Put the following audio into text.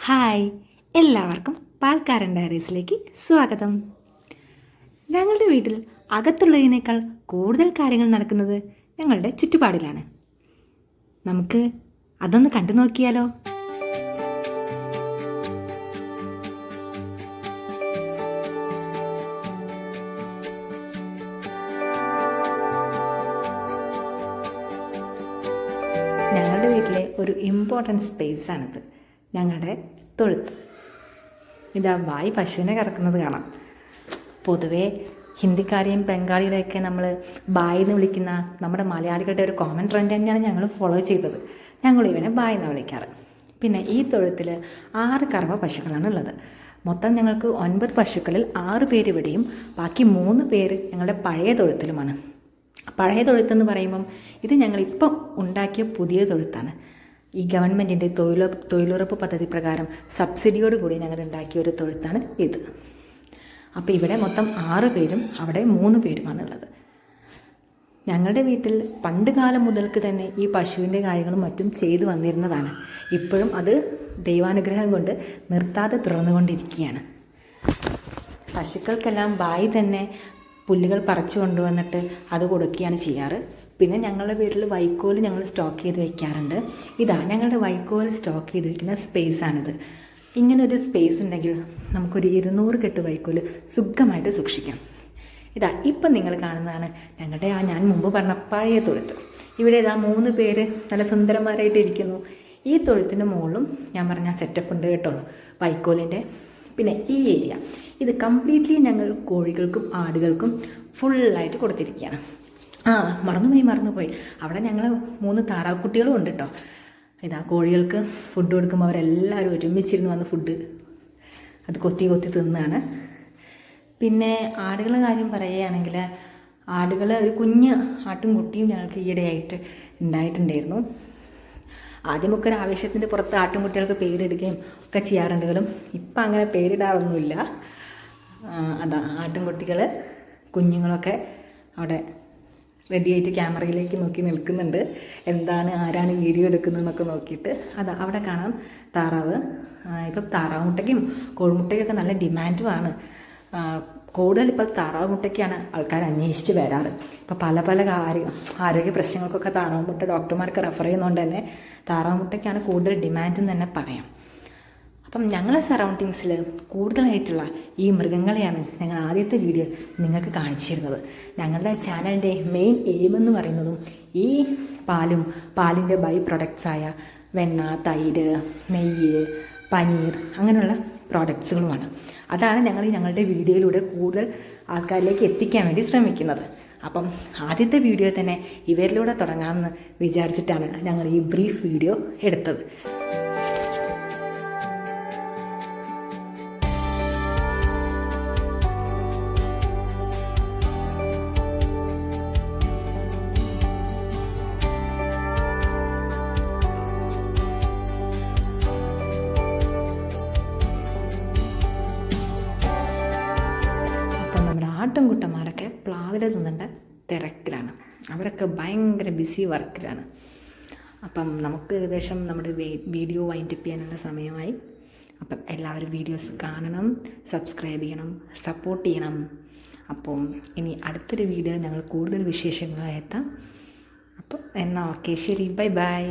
Hi. എല്ലാവർക്കും പാൽക്കാരൻ ഡയറീസിലേക്ക് സ്വാഗതം. ഞങ്ങളുടെ വീട്ടിൽ അകത്തുള്ളതിനേക്കാൾ കൂടുതൽ കാര്യങ്ങൾ നടക്കുന്നത് ഞങ്ങളുടെ ചുറ്റുപാടിലാണ്. നമുക്ക് അതൊന്ന് കണ്ടു നോക്കിയാലോ? ഞങ്ങളുടെ വീട്ടിലെ ഒരു ഇമ്പോർട്ടന്റ് സ്പേസാണിത് ഞങ്ങളുടെ തൊഴുത്ത് ഇതാ വായി പശുവിനെ കറക്കുന്നത് കാണാം. പൊതുവേ ഹിന്ദിക്കാരെയും ബംഗാളികളെയൊക്കെ നമ്മൾ ബായ് എന്ന് വിളിക്കുന്ന നമ്മുടെ മലയാളികളുടെ ഒരു കോമൺ ട്രെൻഡ് തന്നെയാണ് ഞങ്ങൾ ഫോളോ ചെയ്തത്. ഞങ്ങൾ ഇവനെ ബായ് എന്ന് വിളിക്കാറ്. പിന്നെ ഈ തൊഴുത്തിൽ ആറ് കർമ്മ പശുക്കളാണ് ഉള്ളത് മൊത്തം ഞങ്ങൾക്ക് ഒൻപത് പശുക്കളിൽ ആറ് പേര് ഇവിടെയും ബാക്കി മൂന്ന് പേര് ഞങ്ങളുടെ പഴയ തൊഴുത്തിലുമാണ്. പഴയ തൊഴുത്തെന്ന് പറയുമ്പം ഇത് ഞങ്ങളിപ്പം ഉണ്ടാക്കിയ പുതിയ തൊഴുത്താണ്. ഈ ഗവൺമെന്റിന്റെ തൊഴിലുറപ്പ് തൊഴിലുറപ്പ് പദ്ധതി പ്രകാരം സബ്സിഡിയോടുകൂടി ഞങ്ങൾ ഉണ്ടാക്കിയ ഒരു തൊഴുത്താണ് ഇത്. അപ്പോൾ ഇവിടെ മൊത്തം ആറ് പേരും അവിടെ മൂന്ന് പേരുമാണ് ഉള്ളത്. ഞങ്ങളുടെ വീട്ടിൽ പണ്ട് കാലം മുതൽക്ക് തന്നെ ഈ പശുവിന്റെ കാര്യങ്ങളും മറ്റും ചെയ്തു വന്നിരുന്നതാണ്. ഇപ്പോഴും അത് ദൈവാനുഗ്രഹം കൊണ്ട് നിർത്താതെ തുടർന്നുകൊണ്ടിരിക്കുകയാണ് പശുക്കൾക്കെല്ലാം ബായി തന്നെ പുല്ലുകൾ പറിച്ചു കൊണ്ടുവന്നിട്ട് അത് കൊടുക്കുകയാണ് ചെയ്യാറ്. പിന്നെ ഞങ്ങളുടെ വീട്ടിൽ വൈക്കോൽ ഞങ്ങൾ സ്റ്റോക്ക് ചെയ്ത് വെക്കാറുണ്ട്. ഇതാ ഞങ്ങളുടെ വൈക്കോൽ സ്റ്റോക്ക് ചെയ്ത് വെക്കുന്ന സ്പേസാണിത് ഇങ്ങനൊരു സ്പേസ് ഉണ്ടെങ്കിൽ നമുക്കൊരു ഇരുന്നൂറ് കെട്ട് വൈക്കോൽ സുഖമായിട്ട് സൂക്ഷിക്കാം. ഇതാ ഇപ്പം നിങ്ങൾ കാണുന്നതാണ് ഞങ്ങളുടെ ആ ഞാൻ മുമ്പ് പറഞ്ഞ പഴയ തൊഴുത്ത്. ഇവിടെ ഇതാ മൂന്ന് പേര് നല്ല സുന്ദരന്മാരായിട്ട് ഇരിക്കുന്നു. ഈ തൊഴുത്തിന്റെ മുകളിലും ഞാൻ പറഞ്ഞ സെറ്റപ്പ് ഉണ്ട് കേട്ടോ. വൈക്കോലിന്റെ പിന്നെ ഈ ഏരിയ ഇത് കംപ്ലീറ്റ്ലി ഞങ്ങൾ കോഴികൾക്കും ആടുകൾക്കും ഫുള്ളായിട്ട് കൊടുത്തിരിക്കുകയാണ്. ആ മറന്നുപോയി മറന്നുപോയി. അവിടെ ഞങ്ങൾ മൂന്ന് താറാക്കുട്ടികളും ഉണ്ട് കേട്ടോ ഇതാ കോഴികൾക്ക് ഫുഡ് കൊടുക്കുമ്പോൾ അവരെല്ലാവരും ഒരുമിച്ചിരുന്ന് വന്ന് ഫുഡ് അത് കൊത്തി കൊത്തി തിന്നാണ്. പിന്നെ ആടുകളുടെ കാര്യം പറയുകയാണെങ്കിൽ ആടുകൾ ഒരു കുഞ്ഞ് ആട്ടും കുട്ടിയും ഞങ്ങൾക്ക് ഈയിടെയായിട്ട് ഉണ്ടായിട്ടുണ്ടായിരുന്നു. ആദ്യമൊക്കെ ഒരു ആവേശത്തിന്റെ പുറത്ത് ആട്ടുംകുട്ടികൾക്ക് പേരിടുകയും ഒക്കെ ചെയ്യാറുണ്ടെങ്കിലും ഇപ്പം അങ്ങനെ പേരിടാറൊന്നുമില്ല. അതാ ആട്ടിൻകുട്ടികൾ കുഞ്ഞുങ്ങളൊക്കെ അവിടെ റെഡിയായിട്ട് ക്യാമറയിലേക്ക് നോക്കി നിൽക്കുന്നുണ്ട്. എന്താണ് ആരാണ് വീഡിയോ എടുക്കുന്നതെന്നൊക്കെ നോക്കിയിട്ട്. അതാ അവിടെ കാണാം താറാവ്. ഇപ്പം താറാവ് മുട്ടയ്ക്കും കോഴിമുട്ടയ്ക്കൊക്കെ നല്ല ഡിമാൻഡുമാണ് കൂടുതൽ ഇപ്പോൾ താറാവ് മുട്ടയ്ക്കാണ് ആൾക്കാർ അന്വേഷിച്ച് വരാറ്. ഇപ്പോൾ പല പല കാര്യ ആരോഗ്യ പ്രശ്നങ്ങൾക്കൊക്കെ താറാവ് മുട്ട ഡോക്ടർമാർക്ക് റെഫർ ചെയ്യുന്നതുകൊണ്ട് തന്നെ താറാവ് മുട്ടയ്ക്കാണ് കൂടുതൽ ഡിമാൻഡ് എന്ന് തന്നെ പറയാം. അപ്പം ഞങ്ങളെ സറൗണ്ടിങ്സിൽ കൂടുതലായിട്ടുള്ള ഈ മൃഗങ്ങളെയാണ് ഞങ്ങൾ ആദ്യത്തെ വീഡിയോ നിങ്ങൾക്ക് കാണിച്ചിരുന്നത്. ഞങ്ങളുടെ ചാനലിന്റെ മെയിൻ എയിം എന്ന് പറയുന്നതും ഈ പാലും പാലിന്റെ ബൈ പ്രൊഡക്ട്സായ വെണ്ണ തൈര് നെയ്യ് പനീർ അങ്ങനെയുള്ള പ്രോഡക്ട്സുകളുമാണ് അതാണ് ഞങ്ങൾ ഞങ്ങളുടെ വീഡിയോയിലൂടെ കൂടുതൽ ആൾക്കാരിലേക്ക് എത്തിക്കാൻ വേണ്ടി ശ്രമിക്കുന്നത്. അപ്പം ആദ്യത്തെ വീഡിയോ തന്നെ ഇവരിലൂടെ തുടങ്ങാമെന്ന് വിചാരിച്ചിട്ടാണ് ഞങ്ങൾ ഈ ബ്രീഫ് വീഡിയോ എടുത്തത്. ആട്ടിൻകുട്ടന്മാരൊക്കെ പ്ലാവില തിന്നേണ്ട തിരക്കിലാണ്. അവരൊക്കെ ഭയങ്കര ബിസി വർക്കിലാണ്. അപ്പം നമുക്ക് ഏകദേശം നമ്മുടെ വീഡിയോ വൈൻഡപ്പ് ചെയ്യാനുള്ള സമയമായി. അപ്പം എല്ലാവരും വീഡിയോസ് കാണണം സബ്സ്ക്രൈബ് ചെയ്യണം സപ്പോർട്ട് ചെയ്യണം. അപ്പം ഇനി അടുത്തൊരു വീഡിയോ ഞങ്ങൾ കൂടുതൽ വിശേഷങ്ങളായി എത്താം. അപ്പം എന്നാൽ ഓക്കെ ശരി ബൈ ബൈ